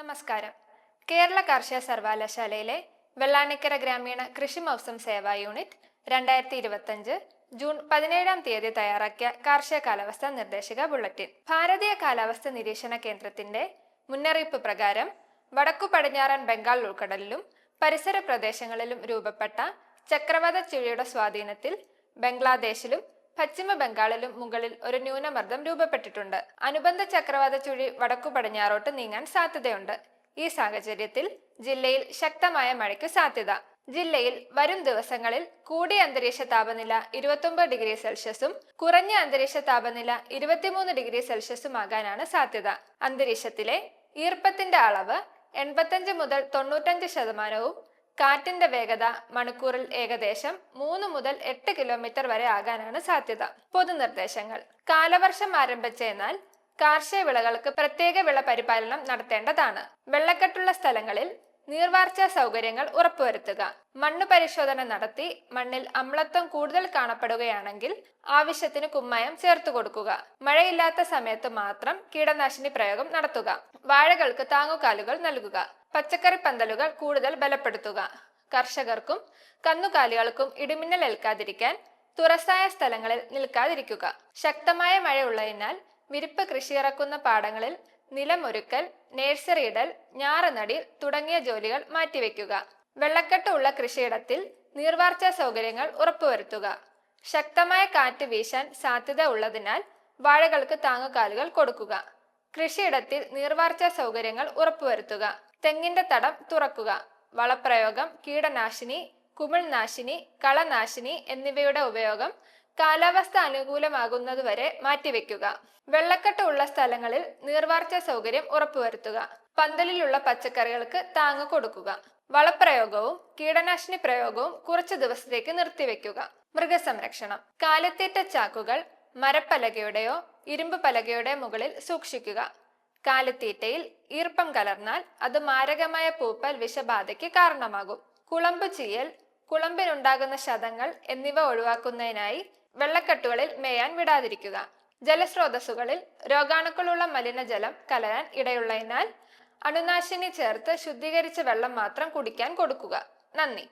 നമസ്കാരം. കേരള കാർഷിക സർവകലാശാലയിലെ വെള്ളാണിക്കര ഗ്രാമീണ കൃഷി മൗസം സേവാ യൂണിറ്റ് രണ്ടായിരത്തി ഇരുപത്തഞ്ച് ജൂൺ പതിനേഴാം തീയതി തയ്യാറാക്കിയ കാർഷിക കാലാവസ്ഥ നിർദ്ദേശക ബുള്ളറ്റിൻ. ഭാരതീയ കാലാവസ്ഥ നിരീക്ഷണ കേന്ദ്രത്തിന്റെ മുന്നറിയിപ്പ് പ്രകാരം വടക്കു പടിഞ്ഞാറൻ ബംഗാൾ ഉൾക്കടലിലും പരിസര പ്രദേശങ്ങളിലും രൂപപ്പെട്ട ചക്രവാത ചുഴിയുടെ സ്വാധീനത്തിൽ ബംഗ്ലാദേശിലും പശ്ചിമ ബംഗാളിലും മുകളിൽ ഒരു ന്യൂനമർദ്ദം രൂപപ്പെട്ടിട്ടുണ്ട്. അനുബന്ധ ചക്രവാത ചുഴി വടക്കു പടിഞ്ഞാറോട്ട് നീങ്ങാൻ സാധ്യതയുണ്ട്. ഈ സാഹചര്യത്തിൽ ജില്ലയിൽ ശക്തമായ മഴയ്ക്ക് സാധ്യത. ജില്ലയിൽ വരും ദിവസങ്ങളിൽ കൂടിയ അന്തരീക്ഷ താപനില ഇരുപത്തൊമ്പത് ഡിഗ്രി സെൽഷ്യസും കുറഞ്ഞ അന്തരീക്ഷ താപനില ഇരുപത്തിമൂന്ന് ഡിഗ്രി സെൽഷ്യസും ആകാനാണ് സാധ്യത. അന്തരീക്ഷത്തിലെ ഈർപ്പത്തിന്റെ അളവ് എൺപത്തഞ്ച് മുതൽ തൊണ്ണൂറ്റഞ്ച് ശതമാനവും കാറ്റിന്റെ വേഗത മണിക്കൂറിൽ ഏകദേശം മൂന്ന് മുതൽ എട്ട് കിലോമീറ്റർ വരെ ആകാനാണ് സാധ്യത. പൊതുനിർദ്ദേശങ്ങൾ. കാലവർഷം ആരംഭിച്ചെന്നാൽ കാർഷിക വിളകൾക്ക് പ്രത്യേക വിള പരിപാലനം നടത്തേണ്ടതാണ്. വെള്ളക്കെട്ടുള്ള സ്ഥലങ്ങളിൽ നീർവാർച്ചാ സൗകര്യങ്ങൾ ഉറപ്പുവരുത്തുക. മണ്ണ് പരിശോധന നടത്തി മണ്ണിൽ അമ്ലത്വം കൂടുതൽ കാണപ്പെടുകയാണെങ്കിൽ ആവശ്യത്തിന് കുമ്മായം ചേർത്തു കൊടുക്കുക. മഴയില്ലാത്ത സമയത്ത് മാത്രം കീടനാശിനി പ്രയോഗം നടത്തുക. വാഴകൾക്ക് താങ്ങുകാലുകൾ നൽകുക. പച്ചക്കറി പന്തലുകൾ കൂടുതൽ ബലപ്പെടുത്തുക. കർഷകർക്കും കന്നുകാലികൾക്കും ഇടിമിന്നൽ ഏൽക്കാതിരിക്കാൻ തുറസായ സ്ഥലങ്ങളിൽ നിൽക്കാതിരിക്കുക. ശക്തമായ മഴയുള്ളതിനാൽ വിരിപ്പ് കൃഷിയിറക്കുന്ന പാടങ്ങളിൽ നിലമൊരുക്കൽ നേഴ്സറി ഇടൽ ഞാറുനടി തുടങ്ങിയ ജോലികൾ മാറ്റിവെക്കുക. വെള്ളക്കെട്ട് ഉള്ള കൃഷിയിടത്തിൽ നീർവാർച്ചാ സൗകര്യങ്ങൾ ഉറപ്പുവരുത്തുക. ശക്തമായ കാറ്റ് വീശാൻ സാധ്യത ഉള്ളതിനാൽ വാഴകൾക്ക് താങ്ങുകാലുകൾ കൊടുക്കുക. കൃഷിയിടത്തിൽ നീർവാർച്ചാ സൗകര്യങ്ങൾ ഉറപ്പുവരുത്തുക. തെങ്ങിന്റെ തടം തുറക്കുക. വളപ്രയോഗം കീടനാശിനി കുമിൾനാശിനി കളനാശിനി എന്നിവയുടെ ഉപയോഗം കാലാവസ്ഥ അനുകൂലമാകുന്നതുവരെ മാറ്റിവെക്കുക. വെള്ളക്കെട്ട് ഉള്ള സ്ഥലങ്ങളിൽ നീർവാർച്ച സൗകര്യം ഉറപ്പുവരുത്തുക. പന്തലിലുള്ള പച്ചക്കറികൾക്ക് താങ്ങ് കൊടുക്കുക. വളപ്രയോഗവും കീടനാശിനി പ്രയോഗവും കുറച്ചു ദിവസത്തേക്ക് നിർത്തിവെക്കുക. മൃഗസംരക്ഷണം. കാലത്തീറ്റ ചാക്കുകൾ മരപ്പലകയുടെയോ ഇരുമ്പ് പലകയുടെ മുകളിൽ സൂക്ഷിക്കുക. കാലത്തീറ്റയിൽ ഈർപ്പം കലർന്നാൽ അത് മാരകമായ പൂപ്പൽ വിഷബാധയ്ക്ക് കാരണമാകും. കുളമ്പ് ചീയൽ കുളമ്പിനുണ്ടാകുന്ന ശതങ്ങൾ എന്നിവ ഒഴിവാക്കുന്നതിനായി വെള്ളക്കെട്ടുകളിൽ മേയാൻ വിടാതിരിക്കുക. ജലസ്രോതസ്സുകളിൽ രോഗാണുക്കളുള്ള മലിനജലം കലരാൻ ഇടയുള്ളതിനാൽ അണുനാശിനി ചേർത്ത് ശുദ്ധീകരിച്ച വെള്ളം മാത്രം കുടിക്കാൻ കൊടുക്കുക. നന്ദി.